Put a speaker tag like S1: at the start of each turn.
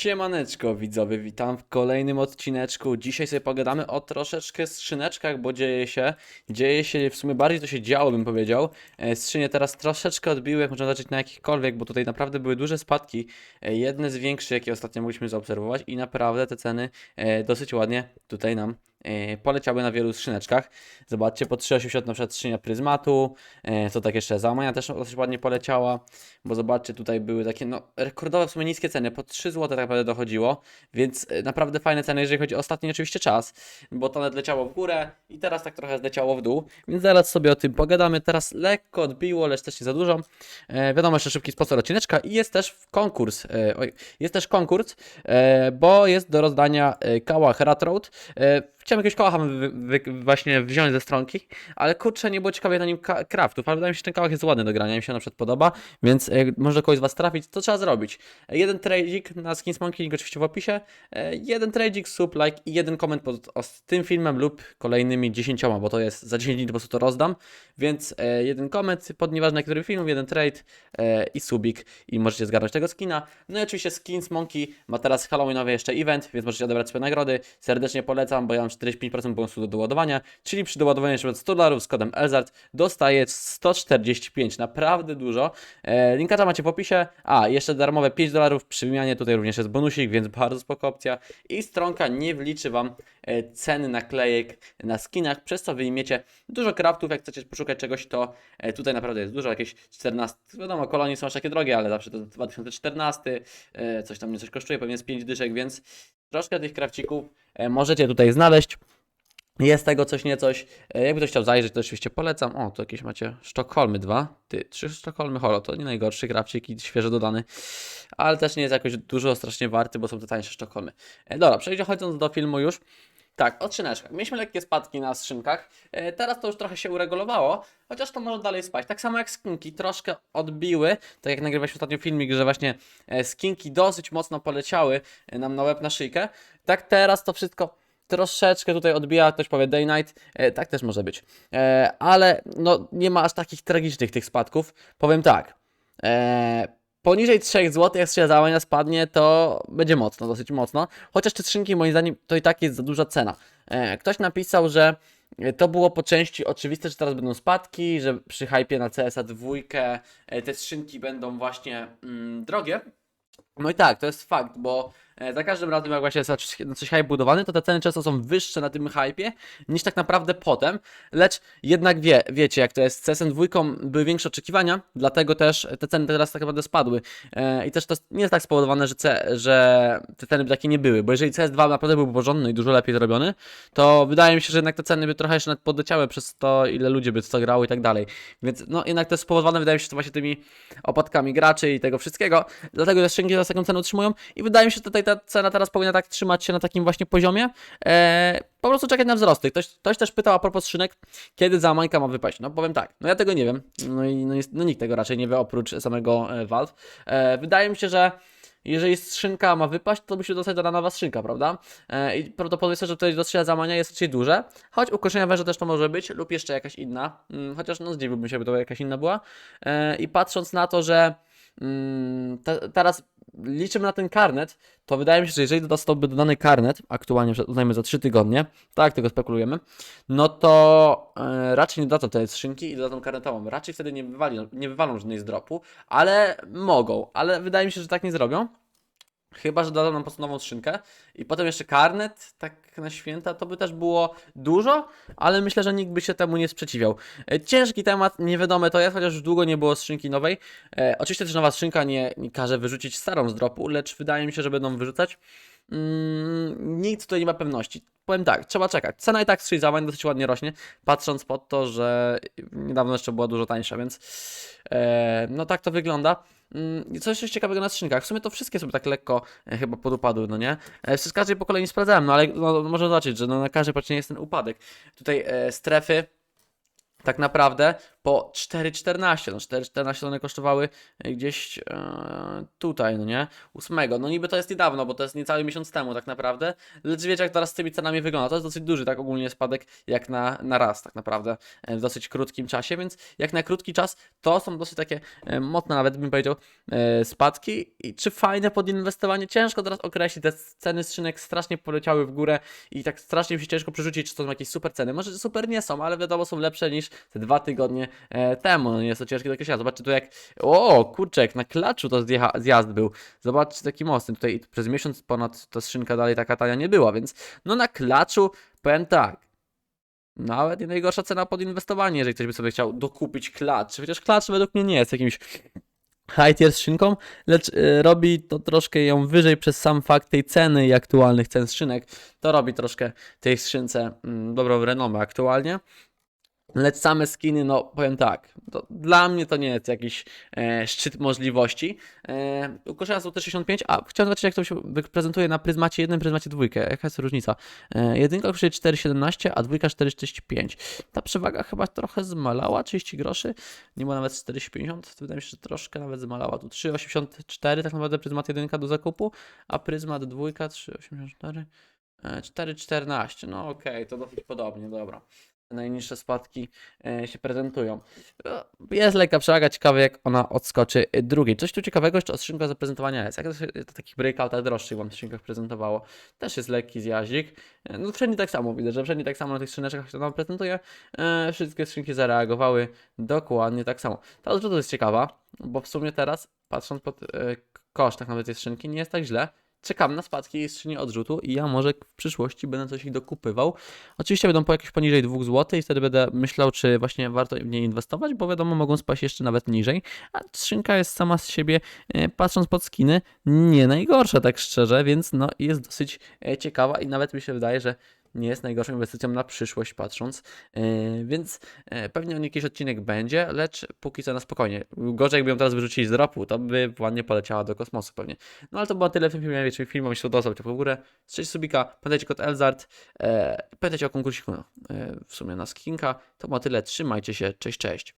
S1: Siemaneczko widzowie, witam w kolejnym odcineczku. Dzisiaj sobie pogadamy o troszeczkę skrzyneczkach, bo dzieje się, dzieje się, w sumie bardziej to się działo bym powiedział. E, Skrzynie teraz troszeczkę odbiły, jak można zobaczyć na jakichkolwiek, bo tutaj naprawdę były duże spadki. E, Jedne z większych, jakie ostatnio mogliśmy zaobserwować i naprawdę te ceny e, dosyć ładnie tutaj nam poleciały na wielu skrzyneczkach. Zobaczcie, po 3,80 na przykład skrzynia pryzmatu, e, co tak jeszcze, załamania też dosyć ładnie poleciała, bo zobaczcie, tutaj były takie, no, rekordowe w sumie niskie ceny, po 3 zł tak naprawdę dochodziło, więc e, naprawdę fajne ceny, jeżeli chodzi o ostatni oczywiście czas, bo to nawet leciało w górę i teraz tak trochę zleciało w dół, więc zaraz sobie o tym pogadamy, teraz lekko odbiło, lecz też nie za dużo, e, wiadomo, jeszcze szybki sponsor odcineczka i jest też konkurs, e, oj, jest też konkurs, e, bo jest do rozdania e, kałach Ratroad, e, Chciałem jakiegoś kałacha wy, wy, właśnie wziąć ze stronki, ale kurczę, nie było ciekawie na nim craftów, ale wydaje mi się, że ten kałach jest ładny do grania, mi się na przykład podoba, więc e, może kogoś z Was trafić, to trzeba zrobić. Jeden trading na Skins Monkey, link oczywiście w opisie, e, jeden trading, sub, like i jeden koment pod tym filmem lub kolejnymi dziesięcioma, bo to jest za 10 dni po prostu to rozdam, więc e, jeden koment pod nieważne który film, jeden trade i subik i możecie zgarnąć tego skina. No i oczywiście Skins Monkey ma teraz Halloweenowy jeszcze event, więc możecie odebrać sobie nagrody. Serdecznie polecam, bo ja mam 45% bonusu do doładowania, czyli przy doładowaniu np. 100 dolarów z kodem ELZARD dostaję 145, naprawdę dużo. E, linkacza macie w opisie. A, jeszcze darmowe 5 dolarów przy wymianie, tutaj również jest bonusik, więc bardzo spoko opcja. I stronka nie wliczy Wam e, ceny naklejek na skinach, przez co wyjmiecie dużo craftów, jak chcecie poszukać czegoś, to e, tutaj naprawdę jest dużo, jakieś 14, wiadomo, kolonie są aż takie drogie, ale zawsze to 2014, e, coś tam nie coś kosztuje, pewnie z 5 dyszek, więc troszkę tych krawcików e, możecie tutaj znaleźć. Jest tego coś niecoś. E, Jakby ktoś chciał zajrzeć, to oczywiście polecam. O, tu jakieś macie Sztokholmy dwa. Ty, trzy Sztokholmy Holo, to nie najgorszy krawcik i świeżo dodany. Ale też nie jest jakoś dużo strasznie warty, bo są to tańsze Sztokholmy. E, Dobra, przechodząc do filmu już. Tak, o skrzyneczkach. Mieliśmy lekkie spadki na skrzynkach. E, Teraz to już trochę się uregulowało, chociaż to może dalej spać. Tak samo jak skinki troszkę odbiły, tak jak nagrywaliśmy ostatnio filmik, że właśnie skinki dosyć mocno poleciały nam na łeb na szyjkę. Tak teraz to wszystko troszeczkę tutaj odbija, ktoś powie day night, e, tak też może być. E, ale no nie ma aż takich tragicznych tych spadków. Powiem tak, e, poniżej 3 zł jak skrzynia załamania spadnie, to będzie mocno, dosyć mocno. Chociaż te skrzynki moim zdaniem to i tak jest za duża cena. E, ktoś napisał, że to było po części oczywiste, że teraz będą spadki, że przy hypie na CSA 2 e, te skrzynki będą właśnie mm, drogie. No i tak, to jest fakt, bo za każdym razem jak właśnie jest na coś, na coś hype budowany, to te ceny często są wyższe na tym hypie niż tak naprawdę potem, lecz jednak wie, wiecie jak to jest, z CSM 2 były większe oczekiwania, dlatego też te ceny teraz tak naprawdę spadły. E, i też to nie jest tak spowodowane, że, C, że te ceny by takie nie były, bo jeżeli CS2 naprawdę był porządny i dużo lepiej zrobiony, to wydaje mi się, że jednak te ceny by trochę jeszcze podleciały przez to, ile ludzi by to grało i tak dalej, więc no jednak to jest spowodowane wydaje mi się to właśnie tymi opadkami graczy i tego wszystkiego, dlatego te skrzynki teraz taką cenę utrzymują i wydaje mi się, że tutaj ta cena teraz powinna tak trzymać się na takim właśnie poziomie, e, po prostu czekać na wzrosty. Ktoś, ktoś też pytał a propos skrzynek, kiedy zamańka ma wypaść. No powiem tak, no ja tego nie wiem, no i no, no nikt tego raczej nie wie oprócz samego e, Valve. E, wydaje mi się, że jeżeli skrzynka ma wypaść, to musi dostać dana nowa skrzynka, prawda? E, I prawdopodobieństwo, że tutaj dostrzeżenia załamania jest raczej duże, choć ukoszenia węża też to może być, lub jeszcze jakaś inna, mm, chociaż no zdziwiłbym się, by to jakaś inna była. E, I patrząc na to, że mm, te, teraz liczymy na ten karnet, to wydaje mi się, że jeżeli zostałby dodany karnet, aktualnie uznajmy za 3 tygodnie, tak, tego spekulujemy, no to e, raczej nie dodadzą tej skrzynki i dodadzą karnetową. Raczej wtedy nie, nie wywalą żadnej z dropu, ale mogą, ale wydaje mi się, że tak nie zrobią. Chyba, że dodadzą nam po prostu nową skrzynkę i potem jeszcze karnet, tak na święta, to by też było dużo, ale myślę, że nikt by się temu nie sprzeciwiał. E, Ciężki temat, niewydome to jest, chociaż już długo nie było skrzynki nowej. E, oczywiście też nowa skrzynka nie, nie każe wyrzucić starą z dropu, lecz wydaje mi się, że będą wyrzucać. Mm, nikt tutaj nie ma pewności. Powiem tak, trzeba czekać. Cena i tak z załamań dosyć ładnie rośnie, patrząc pod to, że niedawno jeszcze była dużo tańsza, więc e, no tak to wygląda. Mm, Coś jeszcze ciekawego na skrzynkach. W sumie to wszystkie sobie tak lekko e, chyba podupadły, no nie? E, z każdej po kolei sprawdzałem, no ale no, można zobaczyć, że no, na każdej patrzcie jest ten upadek. Tutaj e, strefy tak naprawdę po 4,14. No 4,14 one kosztowały e, gdzieś e, tutaj, no nie? 8. No niby to jest niedawno, bo to jest niecały miesiąc temu tak naprawdę, lecz wiecie jak teraz z tymi cenami wygląda. To jest dosyć duży, tak ogólnie spadek jak na, na raz tak naprawdę e, w dosyć krótkim czasie, więc jak na krótki czas to są dosyć takie e, mocne nawet bym powiedział e, spadki i czy fajne pod inwestowanie? Ciężko teraz określić, te ceny skrzynek strasznie poleciały w górę i tak strasznie mi się ciężko przerzucić, czy to są jakieś super ceny. Może super nie są, ale wiadomo są lepsze niż te dwa tygodnie temu. No nie jest to ciężkie do określenia. Zobaczcie tu jak, o kurczę, jak na klaczu to zjecha, zjazd był. Zobaczcie taki mocny. Tutaj przez miesiąc ponad ta skrzynka dalej taka tania nie była, więc no na klaczu powiem tak. Nawet nie najgorsza cena pod inwestowanie, jeżeli ktoś by sobie chciał dokupić klacz. Chociaż klacz według mnie nie jest jakimś high tier skrzynką, lecz y, robi to troszkę ją wyżej przez sam fakt tej ceny i aktualnych cen skrzynek. To robi troszkę tej skrzynce mm, dobrą renomę aktualnie. Lecz same skiny, no powiem tak, dla mnie to nie jest jakiś e, szczyt możliwości. E, ukoszenia są te 65, a chciałem zobaczyć jak to się prezentuje na pryzmacie 1, pryzmacie 2. Jaka jest różnica? E, jedynka kosztuje 4,17, a dwójka 4,45. Ta przewaga chyba trochę zmalała, 30 groszy, nie ma nawet 4,50, to wydaje mi się, że troszkę nawet zmalała. Tu 3,84 tak naprawdę pryzmat 1 do zakupu, a pryzmat 2 3,84. e, 4,14, no okej, to dosyć podobnie, dobra najniższe spadki e, się prezentują. E, Jest lekka przewaga, ciekawe jak ona odskoczy e, drugiej. Coś tu ciekawego jeszcze od skrzynka zaprezentowania jest. Jak to się takich breakoutach droższych wam w skrzynkach prezentowało. Też jest lekki zjaździk. No wszędzie tak samo widzę, że wszędzie tak samo na tych skrzyneczkach, które nam prezentuje. Wszystkie skrzynki zareagowały dokładnie tak samo. Ta odrzutu jest ciekawa, bo w sumie teraz, patrząc pod koszt tak naprawdę tej skrzynki, nie jest tak źle. Czekam na spadki z skrzyni odrzutu i ja może w przyszłości będę coś ich dokupywał. Oczywiście będą po jakieś poniżej 2 zł i wtedy będę myślał, czy właśnie warto w nie inwestować, bo wiadomo, mogą spaść jeszcze nawet niżej. A skrzynka jest sama z siebie, e, patrząc pod skiny, nie najgorsza, tak szczerze, więc no jest dosyć e, ciekawa i nawet mi się wydaje, że nie jest najgorszą inwestycją na przyszłość patrząc, E, więc e, pewnie o niej jakiś odcinek będzie, lecz póki co na spokojnie. Gorzej jakby ją teraz wyrzucili z dropu, to by ładnie poleciała do kosmosu pewnie. No ale to było tyle w tym filmie, jeżeli film się podobał, zostawcie w górę, strzeć subika, pamiętajcie kod Elzart, e, pamiętajcie o konkursie no, e, w sumie na skinka, to było tyle, trzymajcie się, cześć, cześć.